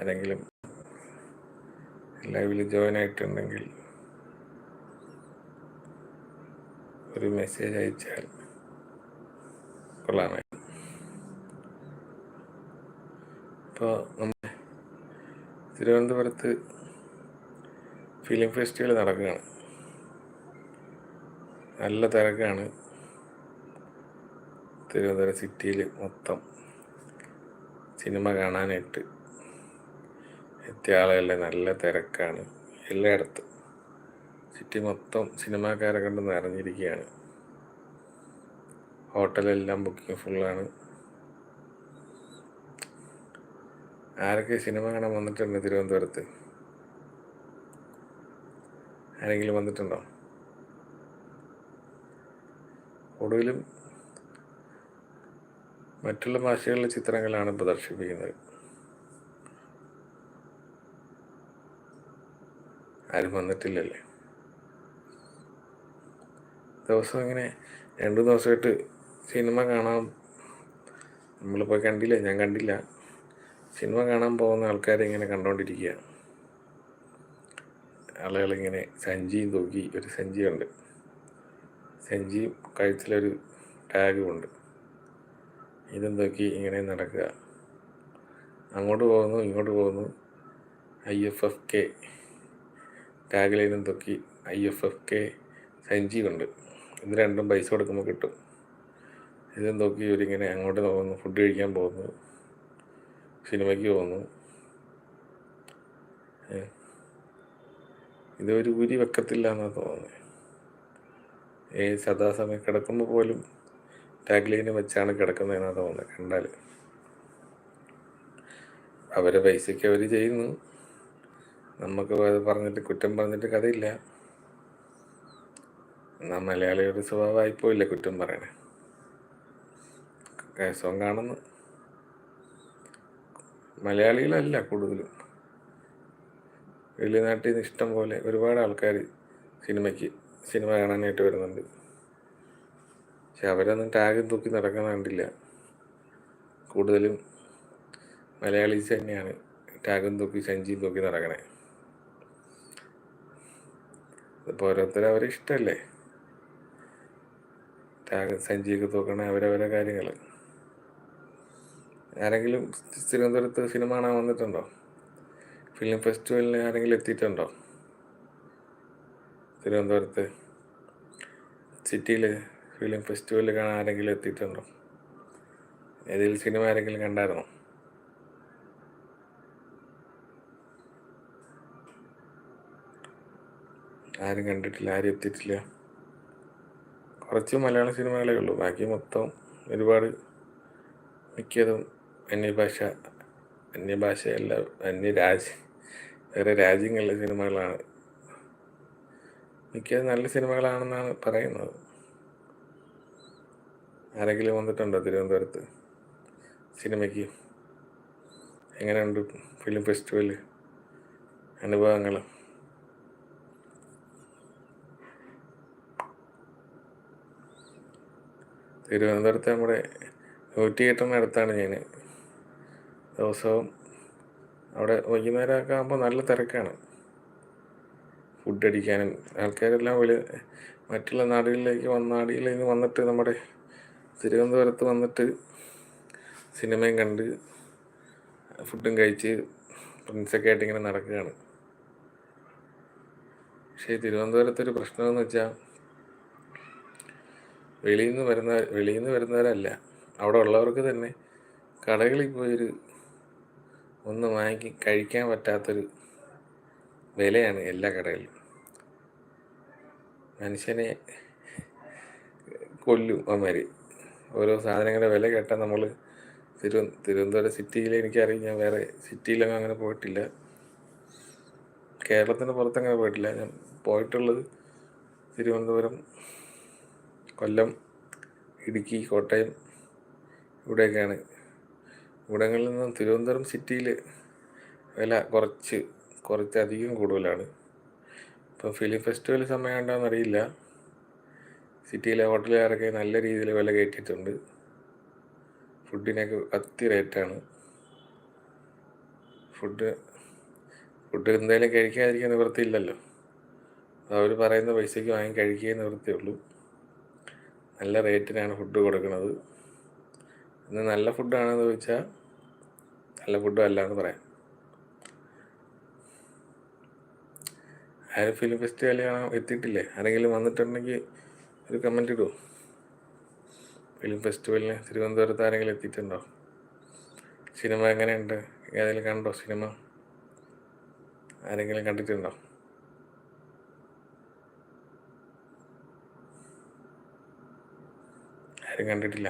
ആരെങ്കിലും ലൈവിൽ ജോയിൻ ആയിട്ടുണ്ടെങ്കിൽ ഒരു മെസ്സേജ് അയച്ചാൽ കൊള്ളാമേ ഇപ്പോൾ നമ്മൾ തിരുവനന്തപുരത്ത് ഫിലിം ഫെസ്റ്റിവൽ നടക്കുകയാണ്. നല്ല തിരക്കാണ്. തിരുവനന്തപുരം സിറ്റിയിൽ മൊത്തം സിനിമ കാണാനായിട്ട്. എത്തിയ ആളെയല്ലേ നല്ല തിരക്കാണ്. എല്ലായിടത്തും. സിറ്റി മൊത്തം സിനിമാക്കാരെ കണ്ട് നിറഞ്ഞിരിക്കുകയാണ്. ഹോട്ടലെല്ലാം ബുക്കിംഗ് ഫുള്ളാണ്. ആരൊക്കെ സിനിമ കാണാൻ വന്നിട്ടുണ്ട് തിരുവനന്തപുരത്ത്? ആരെങ്കിലും വന്നിട്ടുണ്ടോ? കൂടുതലും മറ്റുള്ള ഭാഷകളിലെ ചിത്രങ്ങളാണ് പ്രദർശിപ്പിക്കുന്നത്. ആരും വന്നിട്ടില്ലല്ലേ? ദിവസം ഇങ്ങനെ രണ്ട് ദിവസമായിട്ട് സിനിമ കാണാൻ നമ്മളിപ്പോൾ കണ്ടില്ല? ഞാൻ കണ്ടില്ല. സിനിമ കാണാൻ പോകുന്ന ആൾക്കാരെ ഇങ്ങനെ കണ്ടുകൊണ്ടിരിക്കുക ആളുകളിങ്ങനെ സഞ്ചിയും തൂക്കി ഒരു സഞ്ചിയുണ്ട് സഞ്ചിയും കഴുത്തിലൊരു ടാഗും ഉണ്ട്. ഇതും തൂക്കി ഇങ്ങനെ നടക്കുക അങ്ങോട്ട് പോകുന്നു ഇങ്ങോട്ട് പോകുന്നു. ഐ എഫ് എഫ് കെ ടാഗിലേനും തൊക്കി ഐ എഫ് എഫ് കെ സഞ്ജീവുണ്ട് ഇത് രണ്ടും പൈസ കൊടുക്കുമ്പോൾ കിട്ടും. ഇതും നോക്കി ഇവരിങ്ങനെ അങ്ങോട്ട് പോകുന്നു ഫുഡ് കഴിക്കാൻ പോകുന്നു സിനിമയ്ക്ക് പോകുന്നു. ഇതൊരു ഉരി വെക്കത്തില്ല എന്നാണ് തോന്നുന്നത് ഏ സദാസമയം കിടക്കുമ്പോൾ പോലും ടാഗ്ലൈന് വെച്ചാണ് കിടക്കുന്നതെന്നാണ് തോന്നുന്നത് കണ്ടാൽ അവരെ പൈസയ്ക്ക് അവർ ചെയ്യുന്നു. നമുക്ക് പറഞ്ഞിട്ട് കുറ്റം പറഞ്ഞിട്ട് കഥയില്ല. നാം മലയാളിയുടെ സ്വഭാവമായിപ്പോയില്ലേ കുറ്റം പറയണേ? കേസവും കാണുന്നു. മലയാളികളല്ല കൂടുതലും. വെളിനാട്ടിൽ നിന്ന് ഇഷ്ടം പോലെ ഒരുപാട് ആൾക്കാർ സിനിമയ്ക്ക് സിനിമ കാണാനായിട്ട് വരുന്നുണ്ട്. പക്ഷെ അവരൊന്നും ടാഗും തൂക്കി കണ്ടില്ല. കൂടുതലും മലയാളീസ് തന്നെയാണ് ടാഗും തൂക്കി സഞ്ചിയും തൂക്കി നടക്കണേ. ഇതിപ്പോൾ ഓരോരുത്തരും അവരെ ഇഷ്ടമല്ലേ സഞ്ചിയൊക്കെ തൂക്കണേ അവരവരെ കാര്യങ്ങൾ ആരെങ്കിലും തിരുവനന്തപുരത്ത് സിനിമ കാണാൻ വന്നിട്ടുണ്ടോ? ഫിലിം ഫെസ്റ്റിവലിന് ആരെങ്കിലും എത്തിയിട്ടുണ്ടോ? തിരുവനന്തപുരത്ത് സിറ്റിയിൽ ഫിലിം ഫെസ്റ്റിവൽ കാണാൻ ആരെങ്കിലും എത്തിയിട്ടുണ്ടോ? ഏതെങ്കിലും സിനിമ ആരെങ്കിലും കണ്ടായിരുന്നോ? ആരും കണ്ടിട്ടില്ല ആരും എത്തിയിട്ടില്ല. കുറച്ച് മലയാള സിനിമകളേ ഉള്ളൂ. ബാക്കി മൊത്തം ഒരുപാട് മിക്കതും അന്യഭാഷ അന്യഭാഷയല്ല അന്യരാജ്യ വേറെ രാജ്യങ്ങളിലെ സിനിമകളാണ്. മിക്കതും നല്ല സിനിമകളാണെന്നാണ് പറയുന്നത്. ആരെങ്കിലും വന്നിട്ടുണ്ടോ തിരുവനന്തപുരത്ത്? സിനിമയ്ക്ക്? എങ്ങനെയുണ്ട് ഫിലിം ഫെസ്റ്റിവൽ അനുഭവങ്ങൾ തിരുവനന്തപുരത്ത് നമ്മുടെ നൂറ്റി എട്ടിന് അടുത്താണ് ഞാൻ. ദിവസവും അവിടെ വൈകുന്നേരമൊക്കെ ആകുമ്പോൾ നല്ല തിരക്കാണ്. ഫുഡ് അടിക്കാനും ആൾക്കാരെല്ലാം വെളി മറ്റുള്ള നാടുകളിലേക്ക് വന്ന നാടുകളിൽ നിന്ന് വന്നിട്ട് നമ്മുടെ തിരുവനന്തപുരത്ത് വന്നിട്ട് സിനിമയും കണ്ട് ഫുഡും കഴിച്ച് ഫ്രണ്ട്സൊക്കെ ആയിട്ട് ഇങ്ങനെ നടക്കുകയാണ്. പക്ഷേ തിരുവനന്തപുരത്തൊരു പ്രശ്നമെന്ന് വെച്ചാൽ വെളിയിൽ നിന്ന് വരുന്ന വെളിയിൽ നിന്ന് വരുന്നവരല്ല. അവിടെ ഉള്ളവർക്ക് തന്നെ കടകളിൽ പോയൊരു ഒന്ന് വാങ്ങി കഴിക്കാൻ പറ്റാത്തൊരു വിലയാണ് എല്ലാ കടകളിലും. മനുഷ്യനെ കൊല്ലും അവന്മാർ ഓരോ സാധനങ്ങളുടെ വില കേട്ടാൽ നമ്മൾ തിരു തിരുവനന്തപുരം സിറ്റിയിൽ എനിക്കറിയാം ഞാൻ വേറെ സിറ്റിയിലൊന്നും അങ്ങനെ പോയിട്ടില്ല. കേരളത്തിന് പുറത്തങ്ങനെ പോയിട്ടില്ല. ഞാൻ പോയിട്ടുള്ളത് തിരുവനന്തപുരം കൊല്ലം ഇടുക്കി കോട്ടയം ഇവിടെയൊക്കെയാണ്. ഇവിടങ്ങളിൽ നിന്നും തിരുവനന്തപുരം സിറ്റിയിൽ വില കുറച്ച് കുറച്ചധികം കൂടുതലാണ്. ഇപ്പോൾ ഫിലിം ഫെസ്റ്റിവൽ സമയം ഉണ്ടോയെന്നറിയില്ല സിറ്റിയിലെ ഹോട്ടലുകാരൊക്കെ നല്ല രീതിയിൽ വില കയറ്റിയിട്ടുണ്ട്. ഫുഡിനൊക്കെ അത്തി റേറ്റാണ് ഫുഡ് ഫുഡ് എന്തായാലും കഴിക്കാതിരിക്കാൻ നിവൃത്തിയില്ലല്ലോ. അവർ പറയുന്ന പൈസയ്ക്ക് വാങ്ങി കഴിക്കുകയെ നിവൃത്തിയുള്ളൂ. നല്ല റേറ്റിനാണ് ഫുഡ് കൊടുക്കുന്നത്. ഇന്ന് നല്ല ഫുഡാണെന്ന് ചോദിച്ചാൽ നല്ല ഫുഡും അല്ല എന്ന് പറയാം. ആരും ഫിലിം ഫെസ്റ്റിവൽ കാണാൻ എത്തിയിട്ടില്ലേ? ആരെങ്കിലും വന്നിട്ടുണ്ടെങ്കിൽ ഒരു കമന്റ് ഇടുമോ ഫിലിം ഫെസ്റ്റിവലിന് തിരുവനന്തപുരത്ത് ആരെങ്കിലും എത്തിയിട്ടുണ്ടോ? സിനിമ എങ്ങനെയുണ്ട്? ഏതെങ്കിലും കണ്ടോ സിനിമ? ആരെങ്കിലും കണ്ടിട്ടുണ്ടോ? കണ്ടിട്ടില്ല.